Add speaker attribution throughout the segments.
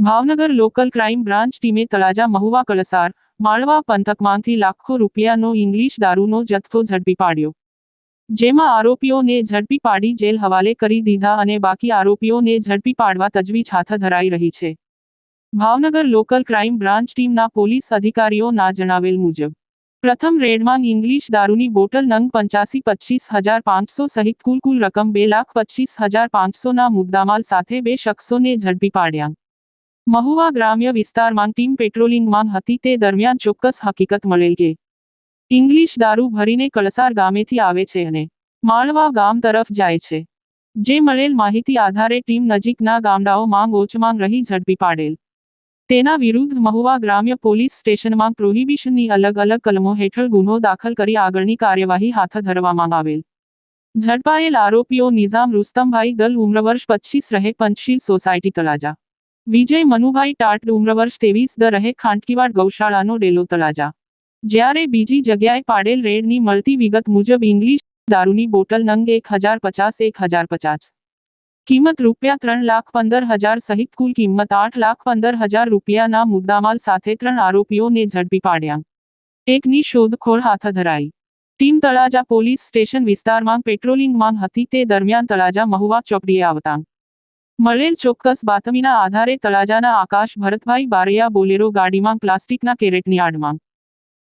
Speaker 1: Bhavnagar local crime branch ટીમે તળાજા મહુવા કળસાર, માળવા પંથકમાંથી લાખો રૂપિયાનો ઇંગ્લિશ દારૂનો જથ્થો ઝડપી પાડ્યો. જેમાં આરોપીઓને ઝડપી પાડી જેલ હવાલે કરી દીધા અને બાકી આરોપીઓને ઝડપી પાડવા તજવીજ હાથ ધરાઈ રહી છે. ભાવનગર લોકલ ક્રાઇમ બ્રાન્ચ ટીમના પોલીસ અધિકારીઓના જણાવેલ મુજબ, પ્રથમ રેડમાં ઇંગ્લિશ દારૂની બોટલ નંગ પંચાસી પચીસ હજાર પાંચસો સહિત કુલ કુલ રકમ બે લાખ પચીસ હજાર પાંચસોના મુદ્દામાલ સાથે બે શખ્સોને ઝડપી પાડ્યા. મહુવા ગ્રામ્ય વિસ્તારમાં ટીમ પેટ્રોલિંગમાં હતી. તે દરમિયાન ચોક્કસ હકીકત મળેલ કે ઇંગ્લિશ દારૂ ભરીને કળસાર ગામેથી આવે છે અને માળવા ગામ તરફ જાય છે. જે મળેલ માહિતી આધારે ટીમ નજીકના ગામડાઓમાં ઓચમાં રહી ઝડપી પાડેલ. તેના વિરુદ્ધ મહુવા ગ્રામ્ય પોલીસ સ્ટેશનમાં પ્રોહિબિશનની અલગ અલગ કલમો હેઠળ ગુનો દાખલ કરી આગળની કાર્યવાહી હાથ ધરવામાં આવેલ. ઝડપાયેલ આરોપીઓ નિઝામ રુસ્તમભાઈ દલ ઉમ્ર વર્ષ પચીસ રહે પંચશીલ સોસાયટી તળાજા. વિજય મનુભાઈ ટાટ ડુમરવર્ષ ત્રેવીસ દ રહે ખાંટકીવાડ ગૌશાળાનો ડેલો તળાજા. જ્યારે બીજી જગ્યાએ પાડેલ રેડની મળતી વિગત મુજબ ઇંગ્લિશ દારૂની બોટલ નંગ એક હજાર પચાસ, એક હજાર પચાસ. કિંમત રૂપિયા ત્રણ લાખ પંદર હજાર સહિત કુલ કિંમત આઠ લાખ પંદર હજાર રૂપિયાના મુદ્દામાલ સાથે ત્રણ આરોપીઓને ઝડપી પાડ્યા. એકની શોધખોળ હાથ ધરાઈ. ટીમ તળાજા પોલીસ સ્ટેશન વિસ્તારમાં પેટ્રોલિંગમાં હતી તે દરમિયાન તળાજા મહુવા ચોકડીએ આવતા. મળેલ ચોક્કસ બાતમીના આધારે તળાજાના આકાશ ભરતભાઈ બારૈયા બોલેરો ગાડીમાં પ્લાસ્ટિકના કેરેટની આડમાં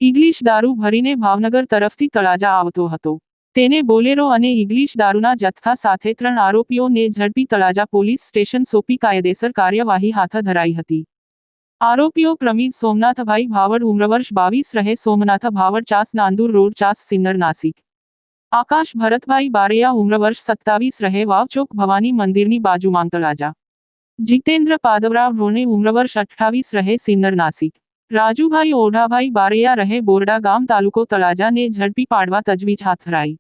Speaker 1: ઇંગ્લિશ દારૂ ભરીને ભાવનગર તરફથી તળાજા આવતો હતો. તેને બોલેરો અને ઇંગ્લિશ દારૂના જથ્થા સાથે ત્રણ આરોપીઓને ઝડપી તળાજા પોલીસ સ્ટેશન સોંપી કાયદેસર કાર્યવાહી હાથ ધરાઈ હતી. આરોપીઓ પ્રમીત સોમનાથભાઈ ભાવડ ઉમ્રવર્ષ બાવીસ રહે સોમનાથ ભાવડ ચાસ નાંદુર રોડ ચાસ સિન્નર નાસિક. આકાશ ભરતભાઈ બારૈયા ઉમ્ર વર્ષ સત્તાવીસ રહે વાવ ચોક ભવાની મંદિરની બાજુમાં તળાજા જીતેન્દ્ર પાદવરાવ રોને ઉમ્ર વર્ષ અઠ્ઠાવીસ રહે સિન્નર નાસિક રાજુભાઈ ઓઢાભાઈ બારૈયા રહે બોરડા ગામ તાલુકો તળાજાને ઝડપી પાડવા તજવીજ હાથ ધરાઈ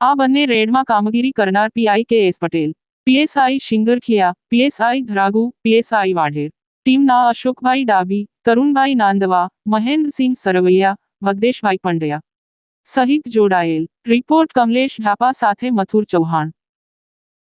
Speaker 1: આ બંને રેડમાં કામગીરી કરનાર PI K S Patel PSI Shingarkhiya PSI Dhragu PSI Vadher ટીમના અશોકભાઈ ડાભી તરુણભાઈ નાંદવા મહેન્દ્રસિંહ સરવૈયા ભગદેશભાઈ પંડ્યા સહિત જોડાયેલ. રિપોર્ટ કમલેશ ઢાપા સાથે મથુર ચૌહાણ.